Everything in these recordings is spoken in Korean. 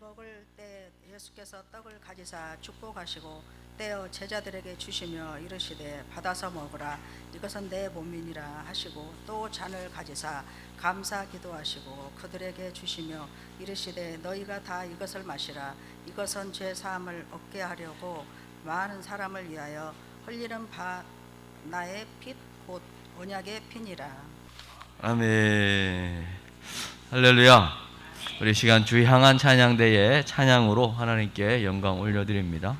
먹을 때 예수께서 떡을 가지사 축복하시고 떼어 제자들에게 주시며 이르시되 받아서 먹으라 이것은 내 몸이니라 하시고 또 잔을 가지사 감사 기도하시고 그들에게 주시며 이르시되 너희가 다 이것을 마시라 이것은 죄 사함을 얻게 하려고 많은 사람을 위하여 흘리는 바 나의 핏 곧 언약의 피니라 아멘. 할렐루야. 우리 시간 주 향한 찬양대의 찬양으로 하나님께 영광 올려드립니다.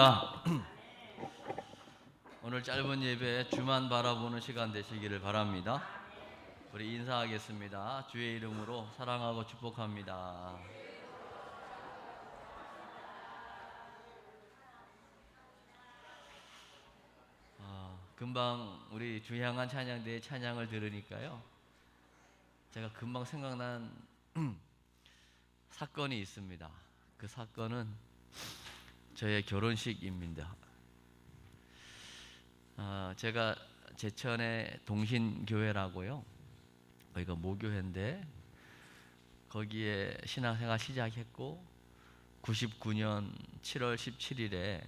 할렐루야. 오늘 짧은 예배 주만 바라보는 시간 되시기를 바랍니다. 우리 인사하겠습니다. 주의 이름으로 사랑하고 축복합니다. 아, 금방 우리 주 향한 찬양대의 찬양을 들으니까요. 제가 금방 생각난 사건이 있습니다. 그 사건은 저의 결혼식입니다. 아, 제가 제천의 동신교회라고요. 거기가 모교회인데 거기에 신앙생활 시작했고 99년 7월 17일에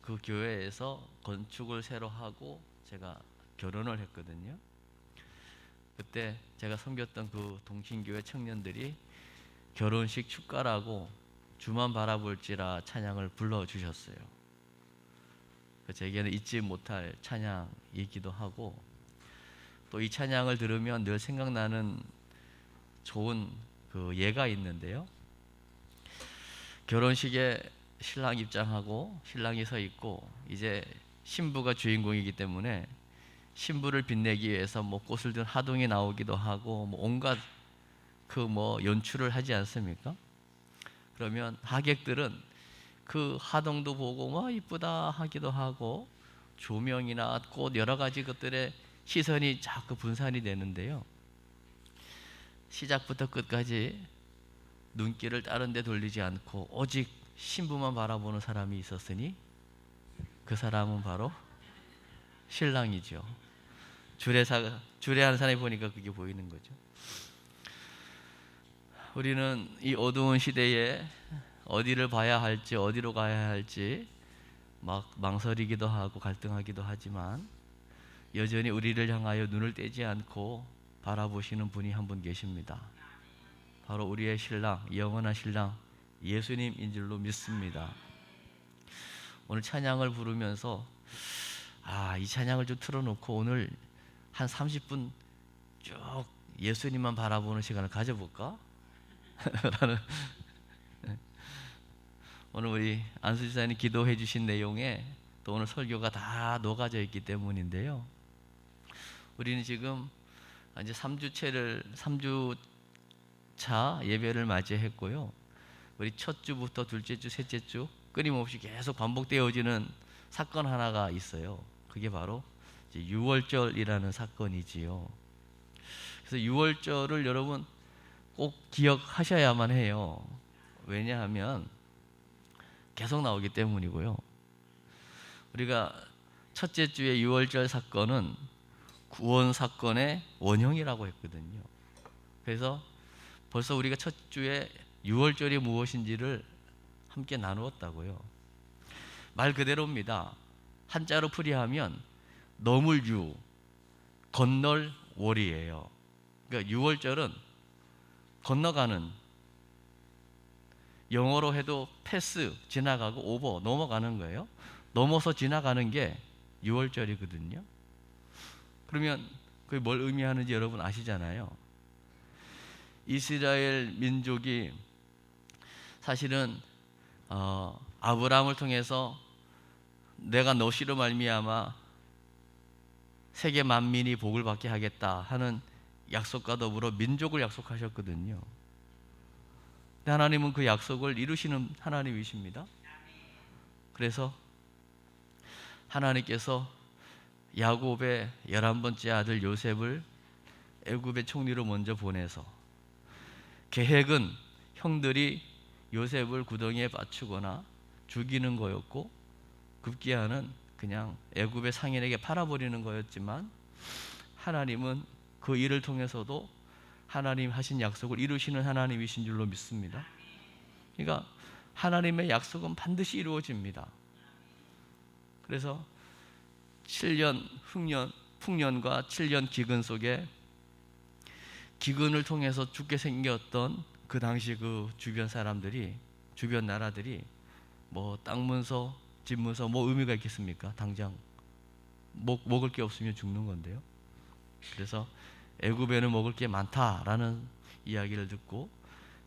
그 교회에서 건축을 새로 하고 제가 결혼을 했거든요. 그때 제가 섬겼던 그 동신교회 청년들이 결혼식 축가라고 주만 바라볼지라 찬양을 불러 주셨어요. 그 제게는 잊지 못할 찬양이기도 하고 또 이 찬양을 들으면 늘 생각나는 좋은 그 예가 있는데요. 결혼식에 신랑 입장하고 신랑이 서 있고 이제 신부가 주인공이기 때문에 신부를 빛내기 위해서 뭐 꽃을 든 하동이 나오기도 하고 뭐 온갖 그 뭐 연출을 하지 않습니까? 그러면 하객들은 그 하동도 보고 와 이쁘다 하기도 하고 조명이나 꽃 여러 가지 것들의 시선이 자꾸 분산이 되는데요. 시작부터 끝까지 눈길을 다른 데 돌리지 않고 오직 신부만 바라보는 사람이 있었으니 그 사람은 바로 신랑이죠. 주례사 주례하는 사람이 보니까 그게 보이는 거죠. 우리는 이 어두운 시대에 어디를 봐야 할지 어디로 가야 할지 막 망설이기도 하고 갈등하기도 하지만 여전히 우리를 향하여 눈을 떼지 않고 바라보시는 분이 한 분 계십니다. 바로 우리의 신랑, 영원한 신랑 예수님인 줄로 믿습니다. 오늘 찬양을 부르면서 아, 이 찬양을 좀 틀어놓고 오늘 한 30분 쭉 예수님만 바라보는 시간을 가져볼까? 라는 오늘 우리 안수 지사님 기도해 주신 내용에 또 오늘 설교가 다 녹아져 있기 때문인데요. 우리는 지금 이제 3주째를 3주 차 예배를 맞이했고요. 우리 첫 주부터 둘째 주, 셋째 주 끊임없이 계속 반복되어지는 사건 하나가 있어요. 그게 바로 유월절이라는 사건이지요. 그래서 유월절을 여러분 꼭 기억하셔야만 해요. 왜냐하면 계속 나오기 때문이고요. 우리가 첫째 주의 유월절 사건은 구원 사건의 원형이라고 했거든요. 그래서 벌써 우리가 첫 주에 유월절이 무엇인지를 함께 나누었다고요. 말 그대로입니다. 한자로 풀이하면 넘을 유, 건널 월이에요. 그러니까 유월절은 건너가는 영어로 해도 패스 지나가고 오버 넘어가는 거예요. 넘어서 지나가는 게 유월절이거든요. 그러면 그게 뭘 의미하는지 여러분 아시잖아요. 이스라엘 민족이 사실은 어, 아브라함을 통해서 내가 너시로 말미암아 세계 만민이 복을 받게 하겠다 하는 약속과 더불어 민족을 약속하셨거든요. 근데 하나님은 그 약속을 이루시는 하나님이십니다. 그래서 하나님께서 야곱의 열한 번째 아들 요셉을 애굽의 총리로 먼저 보내서 계획은 형들이 요셉을 구덩이에 맞추거나 죽이는 거였고 급기야는 그냥 애굽의 상인에게 팔아버리는 거였지만 하나님은 그 일을 통해서도 하나님 하신 약속을 이루시는 하나님이신 줄로 믿습니다. 그러니까 하나님의 약속은 반드시 이루어집니다. 그래서 7년 흉년 풍년과 7년 기근 속에 기근을 통해서 죽게 생겼던 그 당시 그 주변 사람들이 주변 나라들이 뭐 땅 문서, 집 문서 뭐 의미가 있겠습니까? 당장 먹, 먹을 게 없으면 죽는 건데요. 그래서 애굽에는 먹을 게 많다라는 이야기를 듣고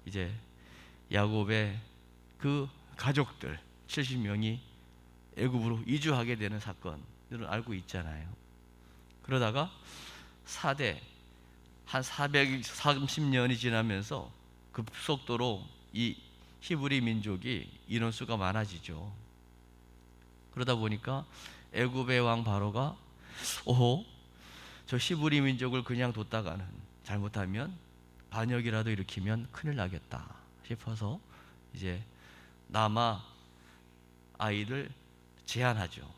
이제 야곱의 그 가족들 70명이 애굽으로 이주하게 되는 사건들을 알고 있잖아요. 그러다가 4대 한 430년이 지나면서 급속도로 이 히브리 민족이 인원수가 많아지죠. 그러다 보니까 애굽의 왕 바로가 오호 저 히브리 민족을 그냥 뒀다가는 잘못하면 반역이라도 일으키면 큰일 나겠다 싶어서 이제 남아 아이를 제한하죠.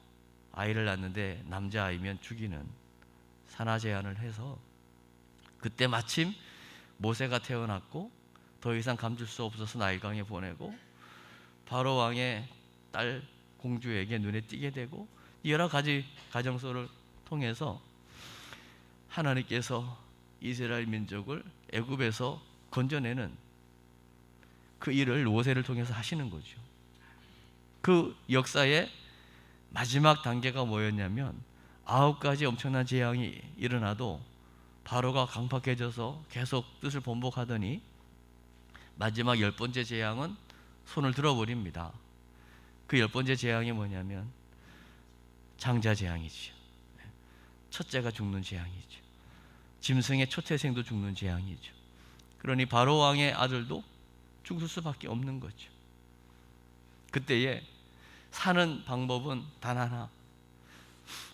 아이를 낳는데 남자 아이면 죽이는 산하 제한을 해서 그때 마침 모세가 태어났고 더 이상 감출 수 없어서 나일강에 보내고 바로 왕의 딸 공주에게 눈에 띄게 되고 여러 가지 가정소를 통해서 하나님께서 이스라엘 민족을 애굽에서 건져내는 그 일을 모세를 통해서 하시는 거죠. 그 역사의 마지막 단계가 뭐였냐면 아홉 가지 엄청난 재앙이 일어나도 바로가 강팍해져서 계속 뜻을 번복하더니 마지막 열 번째 재앙은 손을 들어버립니다. 그 열 번째 재앙이 뭐냐면 장자 재앙이죠. 첫째가 죽는 재앙이죠. 짐승의 초태생도 죽는 재앙이죠. 그러니 바로 왕의 아들도 죽을 수밖에 없는 거죠. 그때에 사는 방법은 단 하나.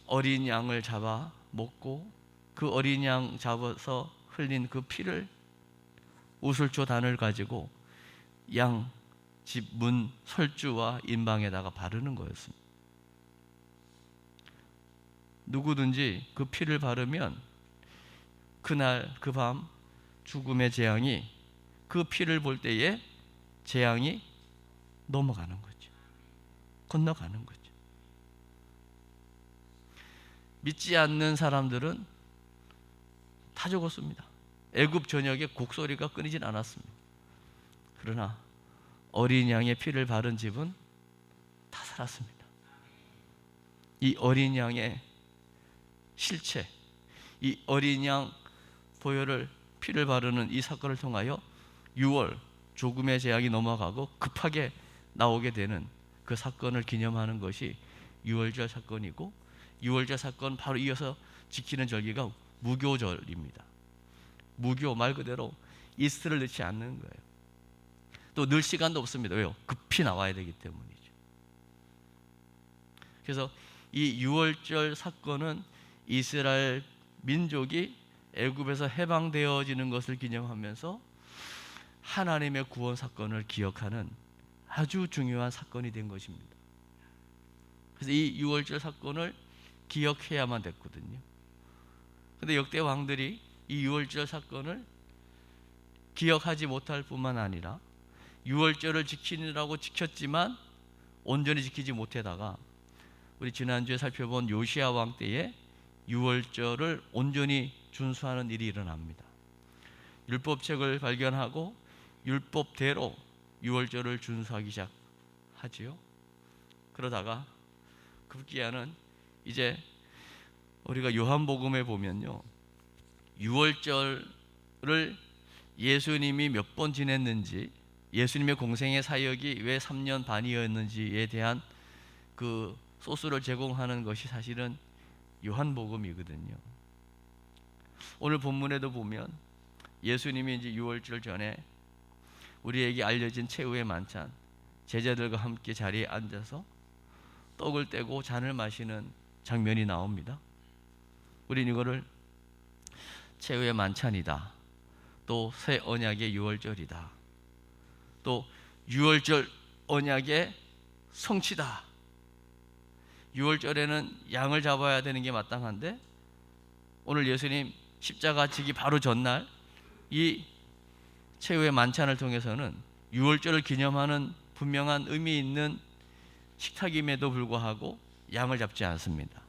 어린 양을 잡아 먹고 그 어린 양 잡아서 흘린 그 피를 우슬초 단을 가지고 양 집 문 설주와 인방에다가 바르는 거였습니다. 누구든지 그 피를 바르면 그날 그 밤 죽음의 재앙이 그 피를 볼 때에 재앙이 넘어가는 거죠. 건너가는 거죠. 믿지 않는 사람들은 다 죽었습니다. 애굽 전역에 곡소리가 끊이진 않았습니다. 그러나 어린 양의 피를 바른 집은 다 살았습니다. 이 어린 양의 실체, 이 어린 양 보혈을 피를 바르는 이 사건을 통하여 6월 조금의 재앙이 넘어가고 급하게 나오게 되는 그 사건을 기념하는 것이 6월절 사건이고 6월절 사건 바로 이어서 지키는 절기가 무교절입니다. 무교 말 그대로 이스트를 넣지 않는 거예요. 또 늘 시간도 없습니다. 왜요? 급히 나와야 되기 때문이죠. 그래서 이 6월절 사건은 이스라엘 민족이 애굽에서 해방되어지는 것을 기념하면서 하나님의 구원 사건을 기억하는 아주 중요한 사건이 된 것입니다. 그래서 이 6월절 사건을 기억해야만 됐거든요. 근데 역대 왕들이 이 6월절 사건을 기억하지 못할 뿐만 아니라 6월절을 지키느라고 지켰지만 온전히 지키지 못하다가 우리 지난주에 살펴본 요시아 왕 때에 6월절을 온전히 준수하는 일이 일어납니다. 율법책을 발견하고 율법대로 6월절을 준수하기 시작하지요. 그러다가 급기야는 이제 우리가 요한복음에 보면요. 6월절을 예수님이 몇 번 지냈는지 예수님의 공생의 사역이 왜 3년 반이었는지에 대한 그 소스를 제공하는 것이 사실은 요한복음이거든요. 오늘 본문에도 보면 예수님이 이제 6월절 전에 우리에게 알려진 최후의 만찬 제자들과 함께 자리에 앉아서 떡을 떼고 잔을 마시는 장면이 나옵니다. 우린 이거를 최후의 만찬이다. 또 새 언약의 6월절이다. 또 6월절 언약의 성취다. 6월절에는 양을 잡아야 되는 게 마땅한데 오늘 예수님 십자가 지기 바로 전날 이 최후의 만찬을 통해서는 6월절을 기념하는 분명한 의미 있는 식탁임에도 불구하고 양을 잡지 않습니다.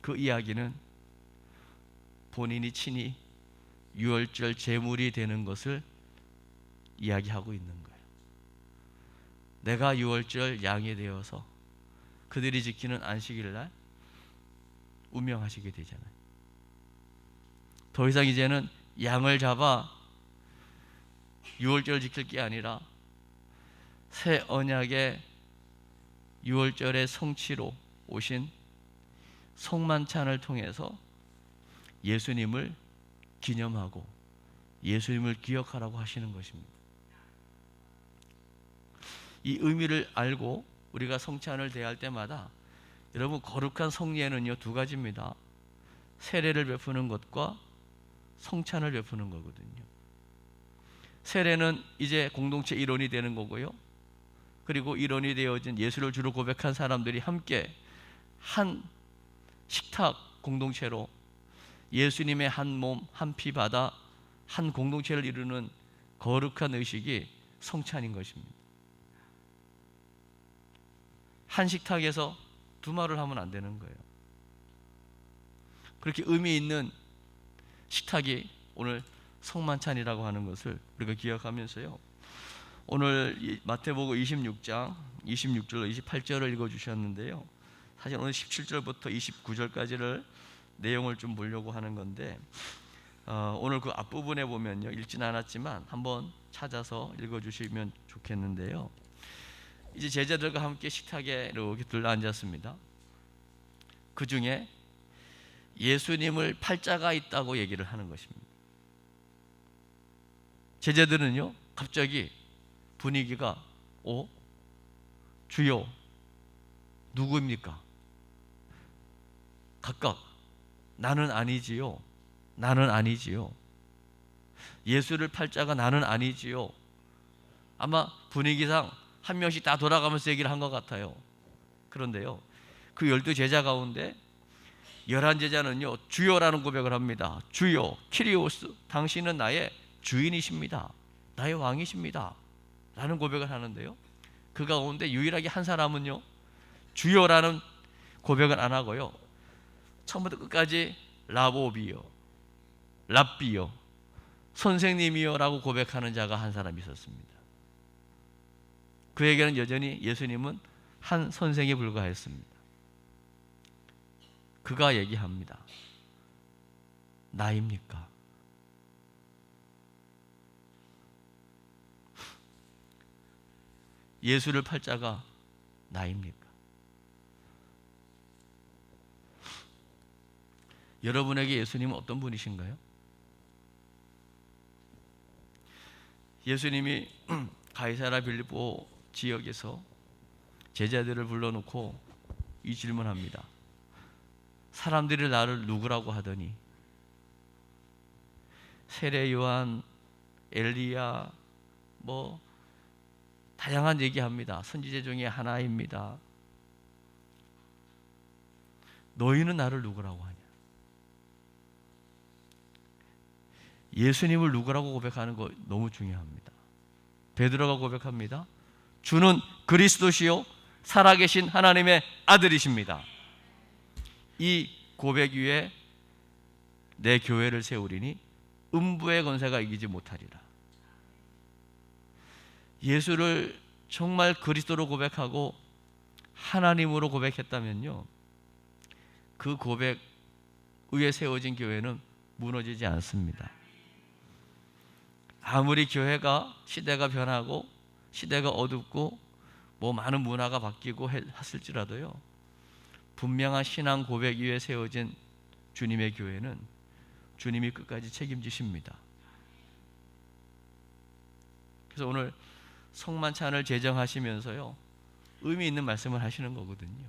그 이야기는 본인이 친히 6월절 제물이 되는 것을 이야기하고 있는 거예요. 내가 6월절 양이 되어서 그들이 지키는 안식일 날 운명하시게 되잖아요. 더 이상 이제는 양을 잡아 6월절 지킬 게 아니라 새 언약의 6월절의 성취로 오신 성만찬을 통해서 예수님을 기념하고 예수님을 기억하라고 하시는 것입니다. 이 의미를 알고 우리가 성찬을 대할 때마다 여러분 거룩한 성례는요 두 가지입니다. 세례를 베푸는 것과 성찬을 베푸는 거거든요. 세례는 이제 공동체 일원이 되는 거고요. 그리고 일원이 되어진 예수를 주로 고백한 사람들이 함께 한 식탁 공동체로 예수님의 한 몸, 한 피 받아 한 공동체를 이루는 거룩한 의식이 성찬인 것입니다. 한 식탁에서 두 말을 하면 안 되는 거예요. 그렇게 의미 있는 식탁이 오늘 성만찬이라고 하는 것을 우리가 기억하면서요. 오늘 이 마태복음 26장 26절로 28절을 읽어 주셨는데요. 사실 오늘 17절부터 29절까지를 내용을 좀 보려고 하는 건데 어, 오늘 그 앞부분에 보면요 읽지는 않았지만 한번 찾아서 읽어 주시면 좋겠는데요. 이제 제자들과 함께 식탁에 이렇게 둘러 앉았습니다. 그 중에 예수님을 팔자가 있다고 얘기를 하는 것입니다. 제자들은요 갑자기 분위기가 오 주요 누구입니까? 각각 나는 아니지요. 나는 아니지요. 예수를 팔자가 나는 아니지요. 아마 분위기상 한 명씩 다 돌아가면서 얘기를 한 것 같아요. 그런데요, 그 열두 제자 가운데 열한 제자는요 주요라는 고백을 합니다. 주요 키리오스, 당신은 나의 주인이십니다. 나의 왕이십니다. 라는 고백을 하는데요. 그 가운데 유일하게 한 사람은요 주요라는 고백을 안 하고요. 처음부터 끝까지 라보비요, 랍비요, 선생님이요라고 고백하는 자가 한 사람 있었습니다. 그에게는 여전히 예수님은 한 선생에 불과했습니다. 그가 얘기합니다. 나입니까? 예수를 팔자가 나입니까? 여러분에게 예수님은 어떤 분이신가요? 예수님이 가이사라 빌립보 지역에서 제자들을 불러놓고 이 질문합니다. 사람들이 나를 누구라고 하더니 세례 요한, 엘리야 뭐 다양한 얘기합니다. 선지자 중에 하나입니다. 너희는 나를 누구라고 하냐? 예수님을 누구라고 고백하는 거 너무 중요합니다. 베드로가 고백합니다. 주는 그리스도시요 살아계신 하나님의 아들이십니다. 이 고백 위에 내 교회를 세우리니 음부의 권세가 이기지 못하리라. 예수를 정말 그리스도로 고백하고 하나님으로 고백했다면요. 그 고백 위에 세워진 교회는 무너지지 않습니다. 아무리 교회가 시대가 변하고 시대가 어둡고 뭐 많은 문화가 바뀌고 했을지라도요. 분명한 신앙 고백 위에 세워진 주님의 교회는 주님이 끝까지 책임지십니다. 그래서 오늘 성만찬을 제정하시면서요. 의미 있는 말씀을 하시는 거거든요.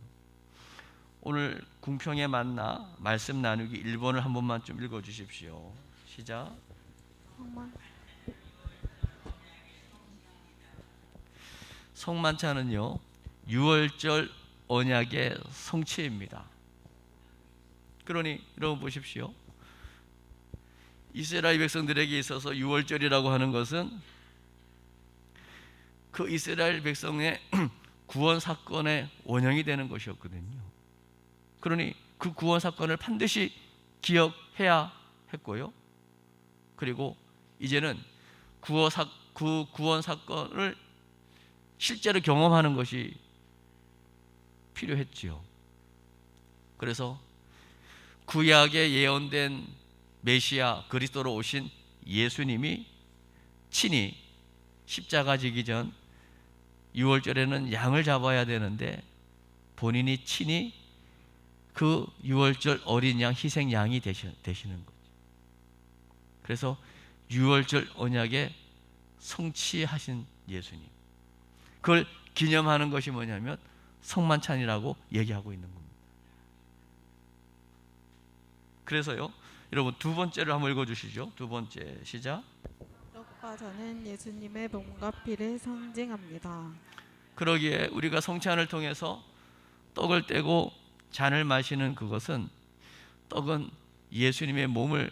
오늘 궁평에 만나 말씀 나누기 1번을 한 번만 좀 읽어 주십시오. 시작. 성만찬은요. 6월절 언약의 성취입니다. 그러니 여러분 보십시오. 이스라엘 백성들에게 있어서 6월절이라고 하는 것은 그 이스라엘 백성의 구원 사건의 원형이 되는 것이었거든요. 그러니 그 구원 사건을 반드시 기억해야 했고요. 그리고 이제는 구원 사건을 실제로 경험하는 것이 필요했지요. 그래서 구약에 예언된 메시아 그리스도로 오신 예수님이 친히 십자가 지기 전 6월절에는 양을 잡아야 되는데 본인이 친히 그 6월절 어린 양 희생 양이 되시, 되시는 거죠. 그래서 6월절 언약에 성취하신 예수님. 그걸 기념하는 것이 뭐냐면 성만찬이라고 얘기하고 있는 겁니다. 그래서요, 여러분 두 번째를 한번 읽어주시죠. 두 번째 시작. 떡과 저는 예수님의 몸과 피를 상징합니다. 그러기에 우리가 성찬을 통해서 떡을 떼고 잔을 마시는 그것은 떡은 예수님의 몸을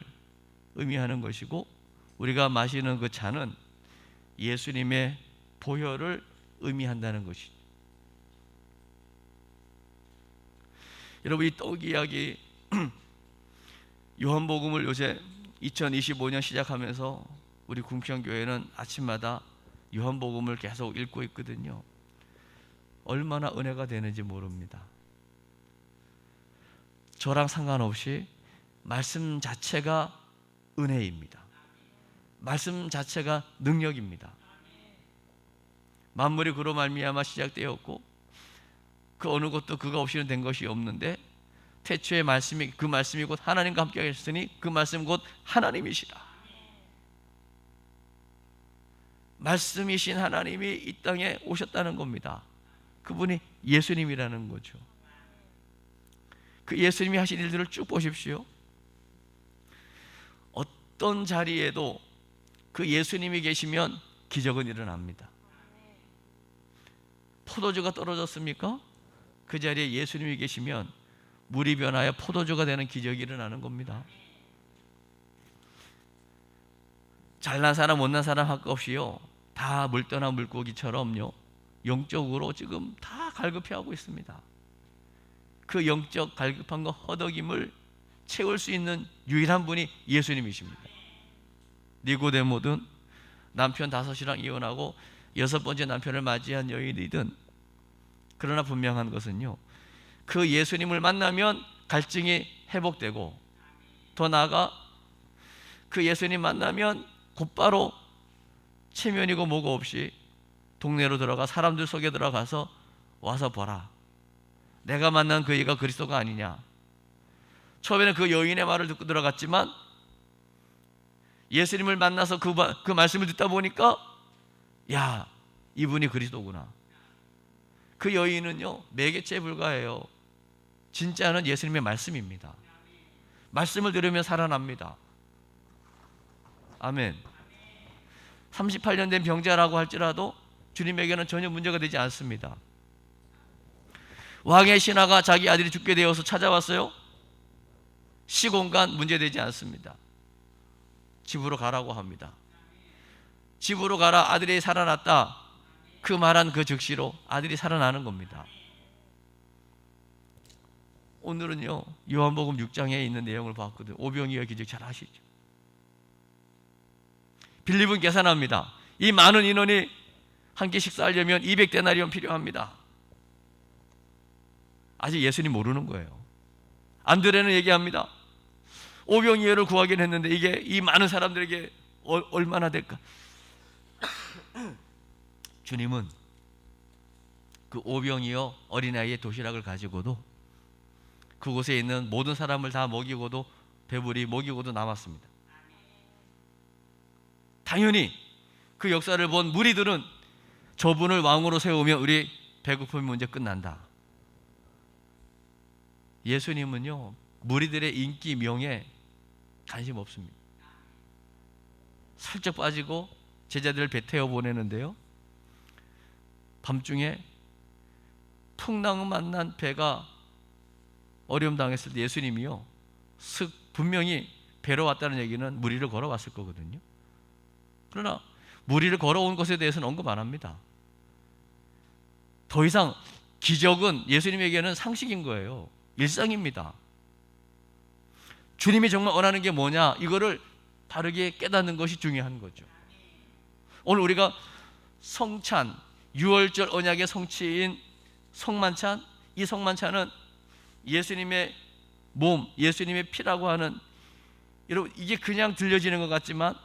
의미하는 것이고 우리가 마시는 그 잔은 예수님의 보혈을 의미한다는 것이죠. 여러분 이 떡 이야기 요한복음을 요새 2025년 시작하면서 우리 궁평 교회는 아침마다 요한복음을 계속 읽고 있거든요. 얼마나 은혜가 되는지 모릅니다. 저랑 상관없이 말씀 자체가 은혜입니다. 말씀 자체가 능력입니다. 만물이 그로 말미암아 시작되었고 그 어느 것도 그가 없이는 된 것이 없는데 태초의 말씀이 그 말씀이 곧 하나님과 함께 하셨으니 그 말씀 곧 하나님이시라. 말씀이신 하나님이 이 땅에 오셨다는 겁니다. 그분이 예수님이라는 거죠. 그 예수님이 하신 일들을 쭉 보십시오. 어떤 자리에도 그 예수님이 계시면 기적은 일어납니다. 포도주가 떨어졌습니까? 그 자리에 예수님이 계시면 물이 변하여 포도주가 되는 기적이 일어나는 겁니다. 잘난 사람 못난 사람 할 것 없이요. 다 물떠나 물고기처럼요. 영적으로 지금 다 갈급해하고 있습니다. 그 영적 갈급한 거 허덕임을 채울 수 있는 유일한 분이 예수님이십니다. 니고데모든 남편 다섯이랑 이혼하고 여섯 번째 남편을 맞이한 여인이든 그러나 분명한 것은요. 그 예수님을 만나면 갈증이 회복되고 더 나아가 그 예수님 만나면 곧바로 체면이고 뭐고 없이 동네로 들어가 사람들 속에 들어가서 와서 보라. 내가 만난 그 이가 그리스도가 아니냐. 처음에는 그 여인의 말을 듣고 들어갔지만 예수님을 만나서 그, 마- 그 말씀을 듣다 보니까 야 이분이 그리스도구나. 그 여인은요 매개체에 불과해요. 진짜는 예수님의 말씀입니다. 말씀을 들으면 살아납니다. 아멘. 38년 된 병자라고 할지라도 주님에게는 전혀 문제가 되지 않습니다. 왕의 신하가 자기 아들이 죽게 되어서 찾아왔어요. 시공간 문제되지 않습니다. 집으로 가라고 합니다. 집으로 가라 아들이 살아났다. 그 말한 그 즉시로 아들이 살아나는 겁니다. 오늘은요 요한복음 6장에 있는 내용을 봤거든요. 오병이어 기적 잘 아시죠? 빌립은 계산합니다. 이 많은 인원이 함께 식사하려면 200데나리온 필요합니다. 아직 예수님 모르는 거예요. 안드레는 얘기합니다. 오병이어를 구하긴 했는데 이게 이 많은 사람들에게 어- 얼마나 될까? 주님은 그 오병이어 어린아이의 도시락을 가지고도 그곳에 있는 모든 사람을 다 먹이고도 배불리 먹이고도 남았습니다. 당연히 그 역사를 본 무리들은 저분을 왕으로 세우면 우리 배고픔 문제 끝난다. 예수님은요 무리들의 인기 명예 관심 없습니다. 살짝 빠지고 제자들을 배 태워 보내는데요. 밤중에 풍랑 만난 배가 어려움 당했을 때 예수님이요 슥 분명히 배로 왔다는 얘기는 무리를 걸어왔을 거거든요. 그러나 무리를 걸어온 것에 대해서는 언급 안 합니다. 더 이상 기적은 예수님에게는 상식인 거예요. 일상입니다. 주님이 정말 원하는 게 뭐냐 이거를 다르게 깨닫는 것이 중요한 거죠. 오늘 우리가 성찬, 유월절 언약의 성취인 성만찬, 이 성만찬은 예수님의 몸, 예수님의 피라고 하는 여러분 이게 그냥 들려지는 것 같지만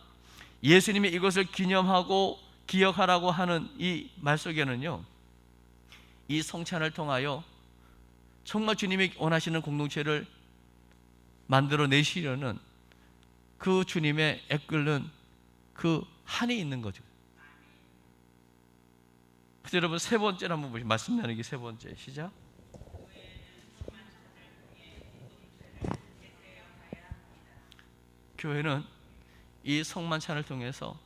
예수님이 이것을 기념하고 기억하라고 하는 이 말 속에는요. 이 성찬을 통하여 정말 주님이 원하시는 공동체를 만들어 내시려는 그 주님의 애끓는 그 한이 있는 거죠. 그래서 여러분 세 번째로 한번 보시죠. 말씀 나누기 세 번째 시작. 교회는 이 성만찬을 통해서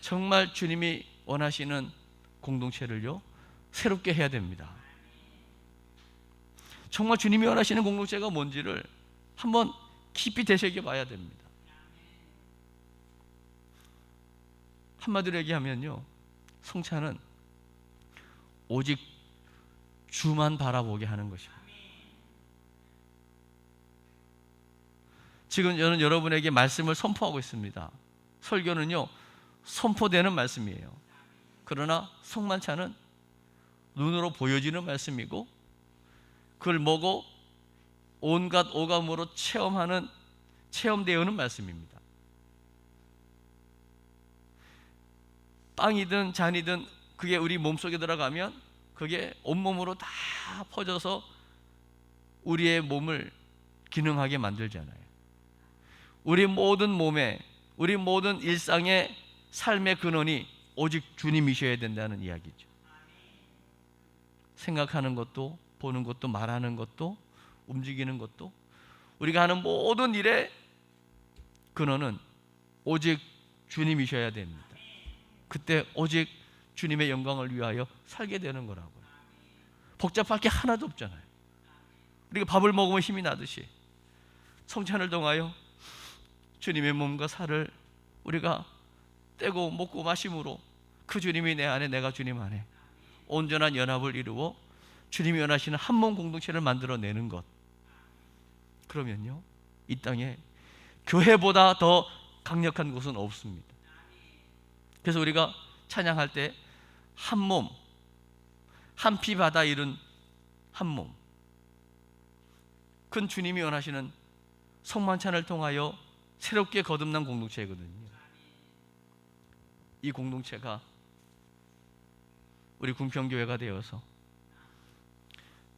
정말 주님이 원하시는 공동체를요 새롭게 해야 됩니다. 정말 주님이 원하시는 공동체가 뭔지를 한번 깊이 되새겨 봐야 됩니다. 한마디로 얘기하면요 성찬은 오직 주만 바라보게 하는 것입니다. 지금 저는 여러분에게 말씀을 선포하고 있습니다. 설교는요, 선포되는 말씀이에요. 그러나 성만찬은 눈으로 보여지는 말씀이고 그걸 보고 온갖 오감으로 체험하는 체험되어는 말씀입니다. 빵이든 잔이든 그게 우리 몸속에 들어가면 그게 온몸으로 다 퍼져서 우리의 몸을 기능하게 만들잖아요. 우리 모든 몸에 우리 모든 일상의 삶의 근원이 오직 주님이셔야 된다는 이야기죠. 생각하는 것도 보는 것도 말하는 것도 움직이는 것도 우리가 하는 모든 일의 근원은 오직 주님이셔야 됩니다. 그때 오직 주님의 영광을 위하여 살게 되는 거라고요. 복잡할 게 하나도 없잖아요. 우리가 밥을 먹으면 힘이 나듯이 성찬을 통하여 주님의 몸과 살을 우리가 떼고 먹고 마심으로 그 주님이 내 안에 내가 주님 안에 온전한 연합을 이루어 주님이 원하시는 한 몸 공동체를 만들어내는 것 그러면요 이 땅에 교회보다 더 강력한 곳은 없습니다 그래서 우리가 찬양할 때 한 몸, 한 피 받아 이룬 한 몸. 큰 주님이 원하시는 성만찬을 통하여 새롭게 거듭난 공동체거든요. 이 공동체가 우리 궁평교회가 되어서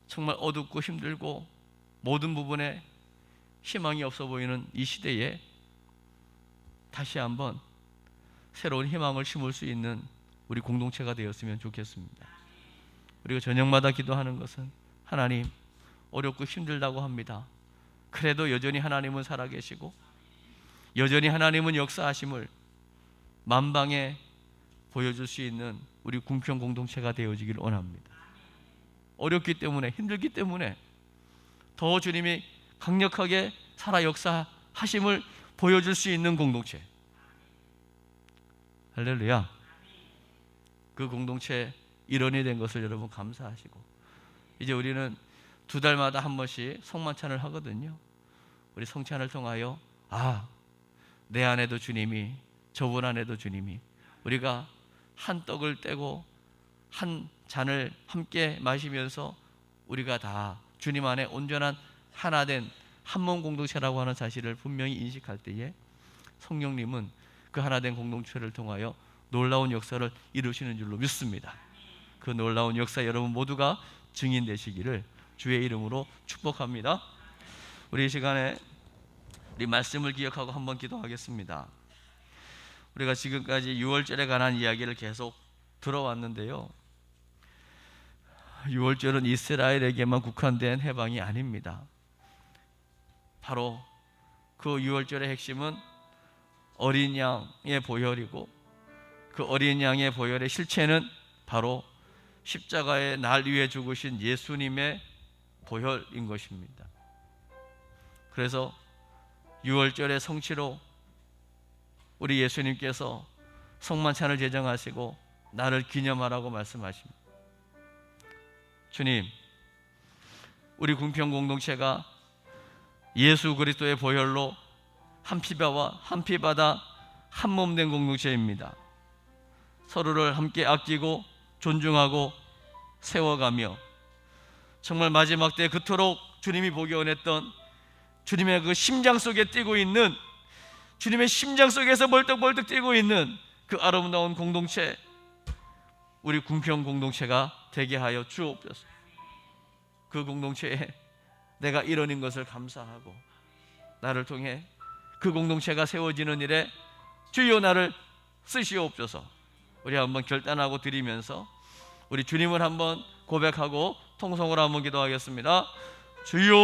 정말 어둡고 힘들고 모든 부분에 희망이 없어 보이는 이 시대에 다시 한번 새로운 희망을 심을 수 있는 우리 공동체가 되었으면 좋겠습니다. 우리가 저녁마다 기도하는 것은 하나님 어렵고 힘들다고 합니다. 그래도 여전히 하나님은 살아계시고 여전히 하나님은 역사하심을 만방에 보여줄 수 있는 우리 궁평 공동체가 되어지길 원합니다. 어렵기 때문에 힘들기 때문에 더 주님이 강력하게 살아 역사하심을 보여줄 수 있는 공동체. 할렐루야. 그 공동체 일원이 된 것을 여러분 감사하시고 이제 우리는 두 달마다 한 번씩 성만찬을 하거든요. 우리 성찬을 통하여 아, 내 안에도 주님이 저분 안에도 주님이 우리가 한 떡을 떼고 한 잔을 함께 마시면서 우리가 다 주님 안에 온전한 하나 된 한 몸 공동체라고 하는 사실을 분명히 인식할 때에 성령님은 그 하나 된 공동체를 통하여 놀라운 역사를 이루시는 줄로 믿습니다. 그 놀라운 역사 여러분 모두가 증인 되시기를 주의 이름으로 축복합니다. 우리 이 시간에 우리 말씀을 기억하고 한번 기도하겠습니다. 우리가 지금까지 6월절에 관한 이야기를 계속 들어왔는데요. 6월절은 이스라엘에게만 국한된 해방이 아닙니다. 바로 그 6월절의 핵심은 어린 양의 보혈이고 그 어린 양의 보혈의 실체는 바로 십자가의 날 위에 죽으신 예수님의 보혈인 것입니다. 그래서 6월절의 성취로 우리 예수님께서 성만찬을 제정하시고 나를 기념하라고 말씀하십니다. 주님, 우리 궁평 공동체가 예수 그리스도의 보혈로 한 피바와 한 피바다 한 몸 된 공동체입니다. 서로를 함께 아끼고 존중하고 세워가며 정말 마지막 때 그토록 주님이 보기 원했던 주님의 그 심장 속에 뛰고 있는 주님의 심장 속에서 벌떡벌떡 뛰고 있는 그 아름다운 공동체 우리 궁평 공동체가 되게 하여 주옵소서. 그 공동체에 내가 일원인 것을 감사하고 나를 통해 그 공동체가 세워지는 일에 주여 나를 쓰시옵소서. 우리 한번 결단하고 드리면서 우리 주님을 한번 고백하고 통성으로 한번 기도하겠습니다. 주여